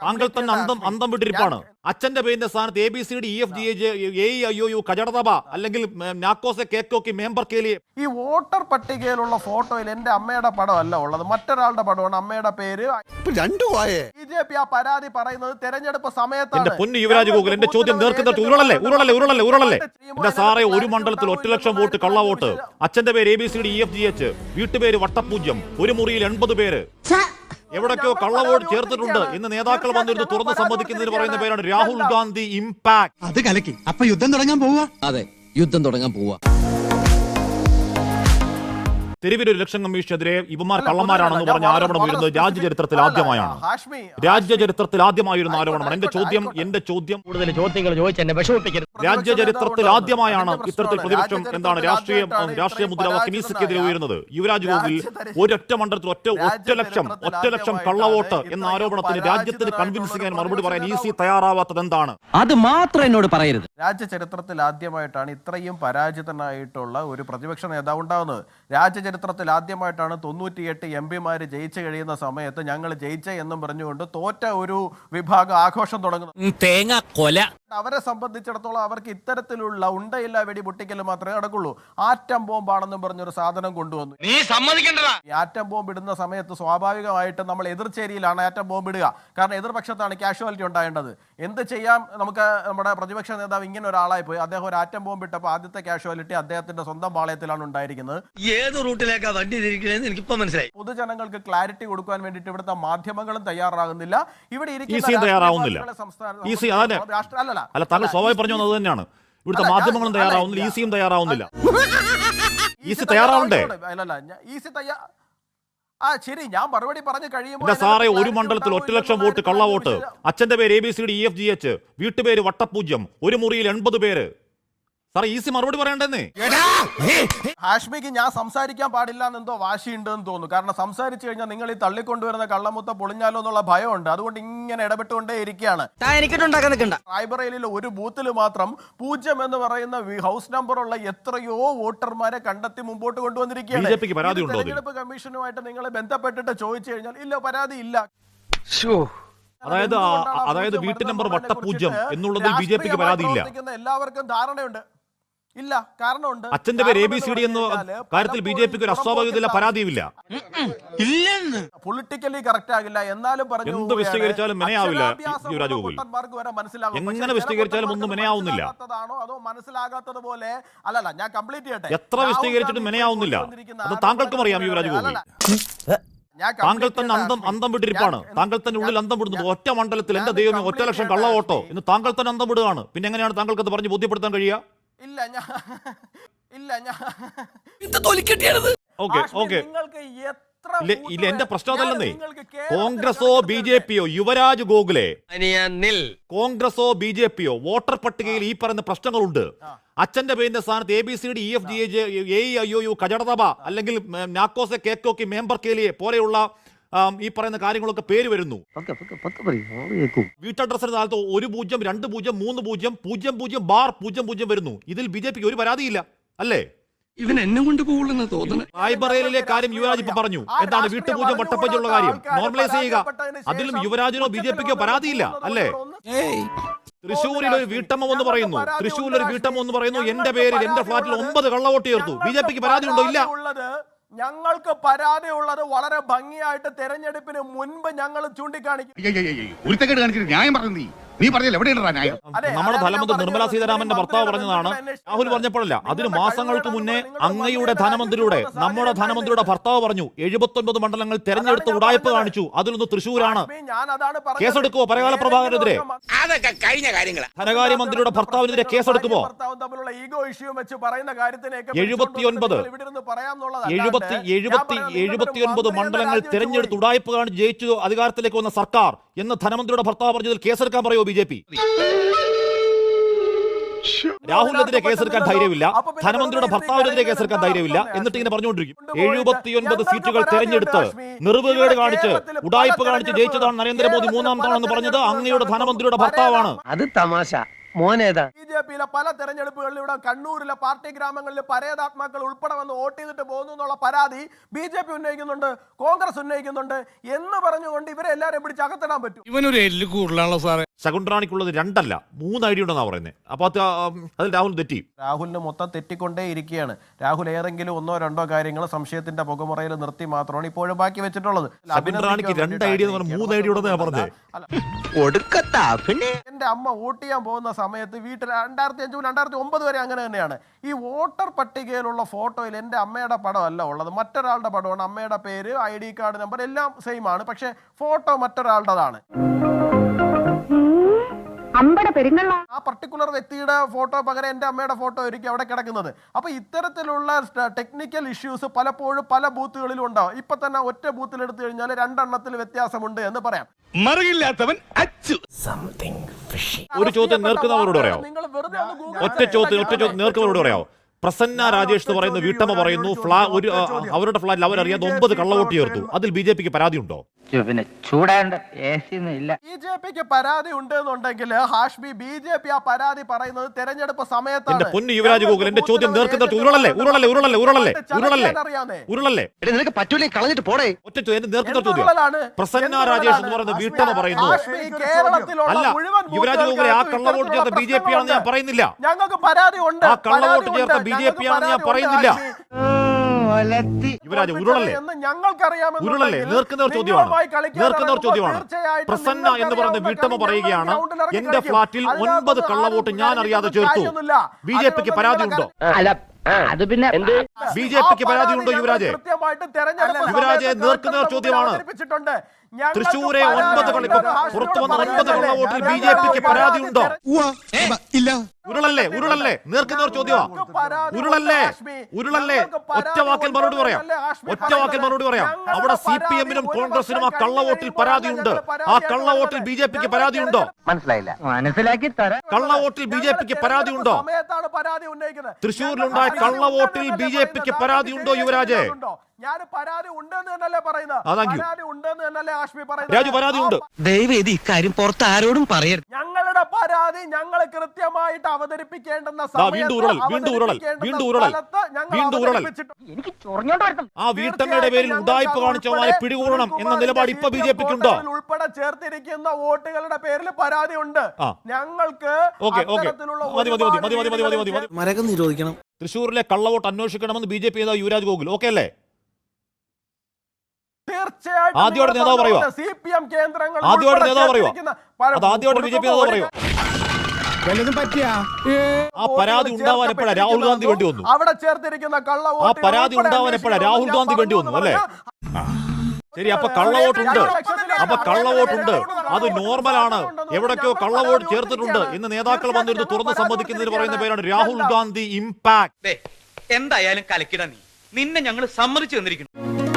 താങ്കൾ തന്നെ അന്തം അന്തം വിട്ടിരിപ്പാണ്. അച്ഛന്റെ പേരിന്റെ സ്ഥാനത്ത് A B C D E F G A I O U കജടതബ അല്ലെങ്കിൽ നാക്കോസെ കേക്കോക്കി മേമ്പർ കേലി ഈ വോട്ടർ പട്ടികയിലുള്ള ഫോട്ടോയിൽ എന്റെ അമ്മയുടെ പടം അല്ല ഉള്ളത്. മറ്റൊരാളുടെ പടമാണ് അമ്മയുടെ പേര്. ബി ജെ പി ആ പരാതി പറയുന്നത് തെരഞ്ഞെടുപ്പ് എന്റെ സമയത്താണ് പൊന്നു യുവരാജ് ഗോകുൽ എന്റെ ചോദ്യം നേർക്കുന്ന ഉരുളല്ലേ ഉരുളല്ലേ ഉരുളല്ലേ ഉരുളല്ലേ? എന്റെ സാറേ ഒരു മണ്ഡലത്തിൽ ഒറ്റ ലക്ഷം വോട്ട് കള്ള വോട്ട് അച്ഛന്റെ പേര് A B C D E F G H വീട്ടുപേര് വട്ടപൂജ്യം. ഒരു മുറിയിൽ എൺപത് പേര്. എവിടൊക്കെയോ കള്ള വോട്ട് ചേർത്തിട്ടുണ്ട്. ഇന്ന് നേതാക്കൾ വന്നിരുന്നു തുറന്ന് സമ്മതിക്കുന്നതിന് പറയുന്ന പേരാണ് രാഹുൽ ഗാന്ധി ഇമ്പാക്ട് അത് കലക്കി. അപ്പൊ യുദ്ധം തുടങ്ങാൻ പോവുക അതെ യുദ്ധം തുടങ്ങാൻ പോവുക തെരുവിൽ ഒരു ഇലക്ഷൻ കമ്മീഷനെതിരെ ഇവമാർ കള്ളന്മാരാണെന്ന് പറഞ്ഞ ആരോപണം വരുന്നത് രാജ്യചരിത്രത്തിൽ ആദ്യമായാണ്. രാജ്യചരിത്രത്തിൽ രാജ്യ ചരിത്രത്തിൽ ആദ്യമായിരുന്ന ആരോപണമാണ്. എന്റെ ചോദ്യം എന്റെ ചോദ്യം കൂടുതൽ ചോദ്യങ്ങൾ ചോദിച്ച് എന്നെ വിഷമിപ്പിക്കരുത്. രാജ്യ ചരിത്രത്തിൽ ആദ്യമായാണ് ഇത്തരത്തിൽ പ്രതിപക്ഷം എന്താണ് രാഷ്ട്രീയ രാഷ്ട്രീയ മുദ്രാവാക്യം ഈസിക്കെതിരെ ഉയരുന്നത്. യുവരാജ് ഗോകുൽ ഒരൊറ്റ മണ്ഡലത്തിൽ ഒറ്റ ഒറ്റ ലക്ഷം ഒറ്റ ലക്ഷം കള്ളവോട്ട് എന്ന ആരോപണത്തിന് രാജ്യത്തിന് കൺവിൻസ് ചെയ്യാൻ മറുപടി പറയാൻ ഈസി തയ്യാറാവാത്തത് എന്താണ്? അത് മാത്രം എന്നോട് പറയരുത്. രാജ്യ ചരിത്രത്തിൽ ആദ്യമായിട്ടാണ് ഇത്രയും പരാജിതനായിട്ടുള്ള ഒരു പ്രതിപക്ഷ നേതാവ് ഉണ്ടാവുന്നത്. രാജ്യ ചരിത്രത്തിൽ ആദ്യമായിട്ടാണ് തൊണ്ണൂറ്റിയെട്ട് എം പിമാര് ജയിച്ചു കഴിയുന്ന സമയത്ത് ഞങ്ങൾ ജയിച്ച എന്നും പറഞ്ഞുകൊണ്ട് തോറ്റ ഒരു വിഭാഗം ആഘോഷം തുടങ്ങുന്നു തേങ്ങ കൊല അവരെ സംബന്ധിച്ചിടത്തോളം അവർക്ക് ഇത്തരത്തിലുള്ള ഉണ്ടയില്ല വെടി പൊട്ടിക്കൽ മാത്രമേ നടക്കുള്ളൂ. ആറ്റം ബോംബാണെന്നും പറഞ്ഞൊരു സാധനം കൊണ്ടുവന്നു. നീ സമ്മതിക്കണ്ടടാ ഈ ആറ്റം ബോംബ് ഇടുന്ന സമയത്ത് സ്വാഭാവികമായിട്ട് നമ്മൾ എതിർചേരിയിലാണ് ആറ്റം ബോംബ് ഇടുക. കാരണം എതിർപക്ഷത്താണ് കാഷ്വാലിറ്റി ഉണ്ടായേണ്ടത്. എന്ത് ചെയ്യാം? നമുക്ക് നമ്മുടെ പ്രതിപക്ഷ നേതാവ് ഇങ്ങനെ ഒരാളായി പോയി. അദ്ദേഹം ഒരു ആറ്റം ബോംബ് ഇട്ടപ്പോൾ ആദ്യത്തെ കാഷ്വാലിറ്റി അദ്ദേഹത്തിന്റെ സ്വന്തം പാളയത്തിലാണ് ഉണ്ടായിരിക്കുന്നത്. ഏത് റൂട്ടിലേക്കാ വണ്ടി തിരിക്കണേന്ന് എനിക്കിപ്പോ മനസ്സിലായി. പൊതുജനങ്ങൾക്ക് ക്ലാരിറ്റി കൊടുക്കാൻ വേണ്ടിയിട്ട് ഇവിടുത്തെ മാധ്യമങ്ങളും തയ്യാറാകുന്നില്ല. ഇവിടെ ഇരിക്കുന്ന സംസ്ഥാന തയ്യാറാവുന്നില്ല. രാഷ്ട്രീയ അല്ല താങ്കൾ സ്വാഭാവിക പറഞ്ഞു വന്നത് തന്നെയാണ്. ഇവിടുത്തെ മാധ്യമങ്ങളും തയ്യാറാവുന്നില്ല. ഈസിയും തയ്യാറാവുന്നില്ല. ഈസി തയ്യാറാവണ്ടേ? ഈസി തയ്യാ ആ ശരി ഞാൻ മറുപടി പറഞ്ഞു കഴിയുമ്പോൾ സാറേ ഒരു മണ്ഡലത്തിൽ ഒറ്റ ലക്ഷം വോട്ട് കള്ള വോട്ട് അച്ഛന്റെ പേര് A B C D E F G H വീട്ടുപേര് വട്ടപൂജ്യം. ഒരു മുറിയിൽ എൺപത് പേര്. ഈസി മറുപടി പറയണ്ടെന്ന്. ഹാഷ്മിക്ക് ഞാൻ സംസാരിക്കാൻ പാടില്ല എന്നെന്തോ വാശിയുണ്ടെന്ന് തോന്നുന്നു. കാരണം സംസാരിച്ചു കഴിഞ്ഞാൽ നിങ്ങൾ ഈ തള്ളിക്കൊണ്ടുവരുന്ന കള്ളമുത്ത പൊളിഞ്ഞാലോ എന്നുള്ള ഭയമുണ്ട്. അതുകൊണ്ട് ഇങ്ങനെ ഇടപെട്ടുകൊണ്ടേ ഇരിക്കുകയാണ്. റായ്ബറയിലെ ഒരു ബൂത്തിൽ മാത്രം പൂജ്യം എന്ന് പറയുന്ന ഹൗസ് നമ്പർ ഉള്ള എത്രയോ വോട്ടർമാരെ കണ്ടെത്തി മുമ്പോട്ട് കൊണ്ടുവന്നിരിക്കുകയാണ്? തെരഞ്ഞെടുപ്പ് കമ്മീഷനുമായിട്ട് നിങ്ങൾ ബന്ധപ്പെട്ടിട്ട് ചോദിച്ചു കഴിഞ്ഞാൽ ഇല്ല പരാതി ഇല്ല. അതായത് അതായത് വീട്ടു നമ്പർ വട്ടപൂജ്യം എന്നുള്ളത് എന്നുള്ളതിൽ ബി ജെ പിക്ക് പരാതിയില്ല എല്ലാവർക്കും ധാരണയുണ്ട്. ഇല്ല കാരണമുണ്ട്. അച്ഛന്റെ പേര് എ ബി സി ഡി എന്ന കാര്യത്തിൽ ബി ജെ പിക്ക് ഒരു അസ്വാഭാവികതയില്ല പരാതിയുമില്ല. പൊളിറ്റിക്കലി കറക്റ്റ് ആകില്ല. എന്നാലും പറഞ്ഞു എന്ത്. വിശദീകരിച്ചാലും മെനയാവില്ല, യുവരാജ് ഗോകുൽ. വരെ മനസ്സിലാകും. എങ്ങനെ വിശദീകരിച്ചാലും ഒന്നും മെനയാവുന്നില്ല. അതോ മനസ്സിലാകാത്തത് പോലെ? അല്ലല്ല ഞാൻ കംപ്ലീറ്റ് ചെയ്യട്ടെ. എത്ര വിശദീകരിച്ചിട്ടും മെനയാവുന്നില്ല. അത് താങ്കൾക്കും അറിയാം യുവരാജ് ഗോകുൽ ഞാൻ താങ്കൾ തന്നെ അന്തം അന്തം വിട്ടിരിപ്പാണ്. താങ്കൾ തന്നെ ഉള്ളിൽ അന്തം വിടുന്നു ഞാൻ- ഒറ്റ മണ്ഡലത്തിൽ എന്റെ ദൈവമേ ഒറ്റ ലക്ഷം കള്ള കള്ളവോട്ടോ ഹാഷ്മി. ഇന്ന് താങ്കൾ തന്നെ അന്തം വിടുകയാണ്. പിന്നെ എങ്ങനെയാണ് താങ്കൾക്ക് അത് പറഞ്ഞ് ബോധ്യപ്പെടുത്താൻ കഴിയുക? ഇല്ല ഞാൻ ഇല്ല ഞാൻ ഓക്കെ ഓക്കെ. നിങ്ങൾക്ക് എത്ര ഇല്ല ഇല്ല എന്റെ പ്രശ്നം അതല്ലെന്നേ. കോൺഗ്രസോ ബി ജെ പിയോ യുവരാജ് ഗോഖലെ? നിൽ. കോൺഗ്രസോ ബി ജെ പിയോ? വോട്ടർ പട്ടികയിൽ ഈ പറയുന്ന പ്രശ്നങ്ങളുണ്ട്. അച്ഛന്റെ പേരിന്റെ സ്ഥാനത്ത് A B C D E F G A J A I O U കജടതബ അല്ലെങ്കിൽ നാക്കോസെ കേക്കോക്കി മേമ്പർ കേലിയെ പോലെയുള്ള ഈ പറയുന്ന കാര്യങ്ങളൊക്കെ പേര് വരുന്നു. വീട്ടഡ്രസ്സിന് താഴത്ത് ഒരു പൂജ്യം രണ്ട് പൂജ്യം മൂന്ന് പൂജ്യം പൂജ്യം പൂജ്യം ബാർ പൂജ്യം പൂജ്യം വരുന്നു. ഇതിൽ ബി ജെ പിക്ക് ഒരു പരാതിയില്ല. അല്ലേ? ഇവൻ എന്നെ കൊണ്ട് പോകുള്ളെന്ന് തോന്നുന്നു റായ്ബറേലിലെ കാര്യം യുവരാജ് ഇപ്പൊ പറഞ്ഞു. എന്താണ് വീട്ടുപൂജ വീട്ടുപൂജ്യം വട്ടപ്പഞ്ചുള്ള കാര്യം? നോർമലൈസ് ചെയ്യുക. അതിലും യുവരാജിനോ ബി ജെ പിക്കോ പരാതിയില്ല. അല്ലേ? തൃശ്ശൂരിൽ ഒരു വീട്ടമ്മ എന്ന് പറയുന്നു. തൃശ്ശൂരിൽ ഒരു വീട്ടമ്മ എന്ന് പറയുന്നു. എന്റെ പേരിൽ എന്റെ ഫ്ലാറ്റിൽ ഒമ്പത് കള്ളവോട്ട് ചേർത്തു. ബി ജെ പിക്ക് പരാതി ഉണ്ടോ? ഇല്ല. ഞങ്ങൾക്ക് പരാതി ഉള്ളത് വളരെ ഭംഗിയായിട്ട് തെരഞ്ഞെടുപ്പിന് മുൻപ് ഞങ്ങൾ ചൂണ്ടിക്കാണിക്കും. നീ പറഞ്ഞില്ല? എവിടെയാണ് ന്യായം? നമ്മുടെ ധനമന്ത്രി നിർമ്മല. സീതാരാമന്റെ ഭർത്താവ് പറഞ്ഞതാണ്. രാഹുൽ പറഞ്ഞപ്പോഴല്ല അതിന് മാസങ്ങൾക്ക് മുന്നേ അങ്ങയുടെ ധനമന്ത്രിയുടെ നമ്മുടെ ധനമന്ത്രിയുടെ ഭർത്താവ് പറഞ്ഞു എഴുപത്തൊൻപത് മണ്ഡലങ്ങൾ തെരഞ്ഞെടുത്ത് ഉടായ്പ കാണിച്ചു. അതിലൊന്ന് തൃശൂരാണ് കേസെടുക്കുമോ പരകാല പ്രഭാകരനെതിരെ? അതൊക്കെ കഴിഞ്ഞ ധനകാര്യമന്ത്രിയുടെ ഭർത്താവിനെതിരെ കേസെടുക്കുമോ ഈഗോ ഇഷ്യൂ വെച്ച് പറയുന്ന കാര്യത്തിനൊക്കെ എഴുപത്തിയൊൻപത്. എഴുപത്തി എഴുപത്തി എഴുപത്തിയൊൻപത് മണ്ഡലങ്ങൾ തിരഞ്ഞെടുത്ത്. ഉടായ്പ കാണിച്ച് ജയിച്ചു അധികാരത്തിലേക്ക് വന്ന സർക്കാർ എന്ന് ധനമന്ത്രിയുടെ ഭർത്താവ് പറഞ്ഞതിൽ കേസെടുക്കാൻ പറയുമോ ബി ജെ പി. രാഹുലിനെതിരെ കേസെടുക്കാൻ ധൈര്യമില്ല. ധനമന്ത്രിയുടെ ഭർത്താവിനെതിരെ കേസെടുക്കാൻ ധൈര്യമില്ല എന്നിട്ട് ഇങ്ങനെ പറഞ്ഞുകൊണ്ടിരിക്കും. എഴുപത്തിയൊൻപത് സീറ്റുകൾ തെരഞ്ഞെടുത്ത് ഇവിടെ കാണിച്ച് ഉടായ്പ കാണിച്ച് ജയിച്ചതാണ് നരേന്ദ്രമോദി മൂന്നാം തവണ എന്ന് പറഞ്ഞത്. അങ്ങയുടെ ധനമന്ത്രിയുടെ ഭർത്താവാണ്. അത് തമാശ. മോനേതാ? ബി ജെ പിയിലെ പല തെരഞ്ഞെടുപ്പുകളിലൂടെ കണ്ണൂരിലെ പാർട്ടി ഗ്രാമങ്ങളിലെ പരേതാത്മാക്കൾ ഉൾപ്പെടെ വന്ന് വോട്ട് ചെയ്തിട്ട് പോകുന്നു എന്നുള്ള പരാതി ബി ജെ പി ഉന്നയിക്കുന്നുണ്ട് കോൺഗ്രസ് ഉന്നയിക്കുന്നുണ്ട് എന്ന് പറഞ്ഞുകൊണ്ട് ഇവരെ എല്ലാവരെയും പിടിച്ച് അകത്തിടാൻ പറ്റും. ഇവനൊരു എല്ല് കൂടുതലാണല്ലോ സാറേ. ശകുണ്ഠറാണിക്കുള്ളത് രണ്ടല്ല മൂന്ന് ഐ ഡി ഉണ്ടെന്നാ പറയുന്നത് അപ്പൊ അത് അതിൽ രാഹുൽ തെറ്റി. രാഹുലിന് മൊത്തം തെറ്റിക്കൊണ്ടേ ഇരിക്കുകയാണ്. രാഹുൽ ഏതെങ്കിലും ഒന്നോ രണ്ടോ കാര്യങ്ങൾ സംശയത്തിന്റെ പുകമുറയിൽ നിർത്തി മാത്രമാണ് ഇപ്പോഴും ബാക്കി വെച്ചിട്ടുള്ളത്. ശകുണ്ഠറാണിക്ക് രണ്ട് ഐ ഡി എന്ന് പറഞ്ഞാൽ മൂന്ന് ഐ ഡി ഉണ്ടെന്ന് പറഞ്ഞത് എന്റെ അമ്മ വോട്ട് ചെയ്യാൻ പോകുന്ന സമയത്ത് വീട്ടിൽ രണ്ടായിരത്തി അഞ്ച് രണ്ടായിരത്തി ഒമ്പത് വരെ അങ്ങനെ തന്നെയാണ്. ഈ വോട്ടർ പട്ടികയിലുള്ള ഫോട്ടോയിൽ എന്റെ അമ്മയുടെ പടം അല്ല ഉള്ളത്. മറ്റൊരാളുടെ പടമാണ്. അമ്മയുടെ പേര് ഐ ഡി കാർഡ് നമ്പർ എല്ലാം സെയിം ആണ്. പക്ഷേ ഫോട്ടോ മറ്റൊരാളുടേതാണ്. അമ്പട പെരുങ്ങള്ള ആ പർട്ടിക്കുലർ വ്യക്തിയുടെ ഫോട്ടോ പകരം എന്റെ അമ്മയുടെ ഫോട്ടോ ആയിരിക്കും അവിടെ കിടക്കുന്നത്. അപ്പോൾ ഇത്തരത്തിലുള്ള ടെക്നിക്കൽ ഇഷ്യൂസ് പലപ്പോഴും പല ബൂത്തുകളിലും ഉണ്ടാവും. ഇപ്പൊ തന്നെ ഒറ്റ ബൂത്തിൽ എടുത്തു കഴിഞ്ഞാൽ രണ്ടെണ്ണത്തിൽ വ്യത്യാസമുണ്ട് എന്ന് പറയാം. മറിയില്ലാത്തവൻ അച്ചു. ഒരു ചോദ്യം നേർക്കുന്നവരോട് പറയാമോ വെറുതെ ഒറ്റ ചോദ്യം ഒറ്റ ചോദ്യം നേർക്കുന്നവരോട് പറയാമോ പ്രസന്ന രാജേഷ് എന്ന് പറയുന്ന വീട്ടമ്മ പറയുന്നു ഫ്ലാ ഒരു അവരുടെ ഫ്ലാറ്റിൽ അവരറിയാതെ ഒമ്പത് കള്ളവോട്ട് ചേർത്തു. അതിൽ ബി ജെ പിക്ക് പരാതിയുണ്ടോ? പിന്നെ ചൂടാണ്ട് ഇല്ല. ബി ജെ പിക്ക് പരാതി ഉണ്ട് എന്നുണ്ടെങ്കിൽ ഹാഷ്മി ബി ജെ പി ആ പരാതി പറയുന്നത് തെരഞ്ഞെടുപ്പ് എന്റെ സമയത്താണ് പൊന്നു യുവരാജ് ഗോകുൽ എന്റെ ചോദ്യം നേർക്കുന്ന ഉരുളല്ലേ ഉരുളല്ലേ ഉരുളല്ലേ ഉരുളല്ലേ ഉരുളല്ലേ ഉരുളല്ലേ. നിനക്ക് പറ്റൂലേ കളഞ്ഞിട്ട് പോടേ. ഒറ്റ ചോദ്യം എന്റെ നേർക്കുന്ന ചോദ്യം? പ്രസന്ന രാജേഷ് എന്ന് പറയുന്ന വീട്ടെന്ന് പറയുന്നു. അല്ല യുവരാജ് ഗോകുലെ ആ കള്ളവോട്ട് ചേർത്ത ബി ജെ പി ആണെന്ന് ഞാൻ പറയുന്നില്ല. ഞങ്ങൾക്ക് പരാതി ഉണ്ട്. ആ കള്ളവോട്ട് ചേർത്ത. ബി ജെ പി ആണെന്ന് ഞാൻ പറയുന്നില്ല. ഉരുളല്ലേ? ചോദ്യമാണ്. പ്രസന്ന എന്ന് പറയുന്ന വീട്ടമ്മ പറയുകയാണ് എന്റെ ഫ്ളാറ്റിൽ ഒൻപത് കള്ളവോട്ട് ഞാൻ അറിയാതെ ചേർത്തു. ബി ജെ പിക്ക് പരാതിയുണ്ടോ? അത് പിന്നെ ബി ജെ പിക്ക് പരാതിയുണ്ടോ യുവരാജെ? യുവരാജെ നേർക്കുനേർ ചോദ്യമാണ്. തൃശ്ശൂരെ ഒൻപത് കളി പുറത്തു വന്ന ഒൻപത് കൊള്ള വോട്ടിൽ ബി ജെ പിക്ക് പരാതി ഉണ്ടോ? ഇല്ല. ഉരുളല്ലേ ഉരുളല്ലേ? നേർക്കുന്നവർ ചോദ്യമാ? ഉരുളല്ലേ? ഉരുളല്ലേ? ഒറ്റ വാക്കിൽ മറുപടി പറയാം. ഒറ്റ വാക്കിൽ മറുപടി പറയാം. അവിടെ സി പി എമ്മിനും കോൺഗ്രസിനും ആ കള്ളവോട്ടിൽ പരാതിയുണ്ട് ആ കള്ളവോട്ടിൽ ബി ജെ പിക്ക് പരാതിയുണ്ടോ മനസ്സിലായില്ല. മനസ്സിലാക്കി കള്ളവോട്ടിൽ ബി ജെ പിക്ക് പരാതിയുണ്ടോ തൃശ്ശൂരിലുണ്ടായ കള്ളവോട്ടിൽ ബി ജെ പിക്ക് പരാതിയുണ്ടോ യുവരാജേ? ഞാൻ പരാതി ഉണ്ടെന്ന് തന്നെയല്ലേ പറയുന്നത്. പരാതി ഉണ്ടെന്ന് തന്നെയല്ലേ ആഷ്മി പറയുന്നത്. ദയവേദി ഇക്കാര്യം പുറത്ത് ആരോടും പറയരുത്. ഞങ്ങളുടെ പരാതി ഞങ്ങൾ കൃത്യമായിട്ട് അവതരിപ്പിക്കേണ്ടെന്ന ആ വീട്ടമ്മയുടെ പേരിൽ ഉടായ്പ കാണിച്ചവരെ പിടികൂടണം എന്ന നിലപാട് ഇപ്പൊ ബി ജെ പിക്ക് ഉണ്ടോ? ഉൾപ്പെടെ ചേർത്തിരിക്കുന്ന വോട്ടുകളുടെ പേരിൽ പരാതി ഉണ്ട്. ഞങ്ങൾക്ക് മരകം നിരോധിക്കണം. തൃശ്ശൂരിലെ കള്ളവോട്ട് അന്വേഷിക്കണമെന്ന് ബി ജെ പി നേതാവ് യുവരാജ് ഗോകുൽ. ഓക്കെ അല്ലേ? തീർച്ചയായിട്ടും ആദ്യമായിട്ട് നേതാവ് CPM കേന്ദ്രങ്ങൾ ആദ്യമായിട്ട് നേതാവ്. ചേർത്തിരിക്കുന്ന അത് ആദ്യമായിട്ട് ബി ജെ പി നേതാവ് ഒരു- പറ്റിയാ? ആ പരാതി ഉണ്ടാവാൻ എപ്പോഴാ? രാഹുൽ ഗാന്ധി വേണ്ടി വന്നു. അവിടെ ചേർത്തിരിക്കുന്ന കള്ള ആ പരാതി ഉണ്ടാവാൻ എപ്പോഴാ? രാഹുൽ ഗാന്ധി വേണ്ടി വന്നു അല്ലേ? ശരി അപ്പൊ കള്ളവോട്ടുണ്ട്. അപ്പൊ കള്ളവോട്ടുണ്ട്. അത് നോർമലാണ്. എവിടൊക്കെയോ കള്ളവോട്ട് ചേർത്തിട്ടുണ്ട്. ഇന്ന് നേതാക്കൾ വന്നിരുന്നു തുറന്ന് സമ്മതിക്കുന്നതിന് പറയുന്ന പേരാണ് രാഹുൽ ഗാന്ധി ഇമ്പാക്ട് എന്തായാലും കലക്കിട നീ. നിന്നെ ഞങ്ങൾ സമ്മതിച്ചു തന്നിരിക്കുന്നു.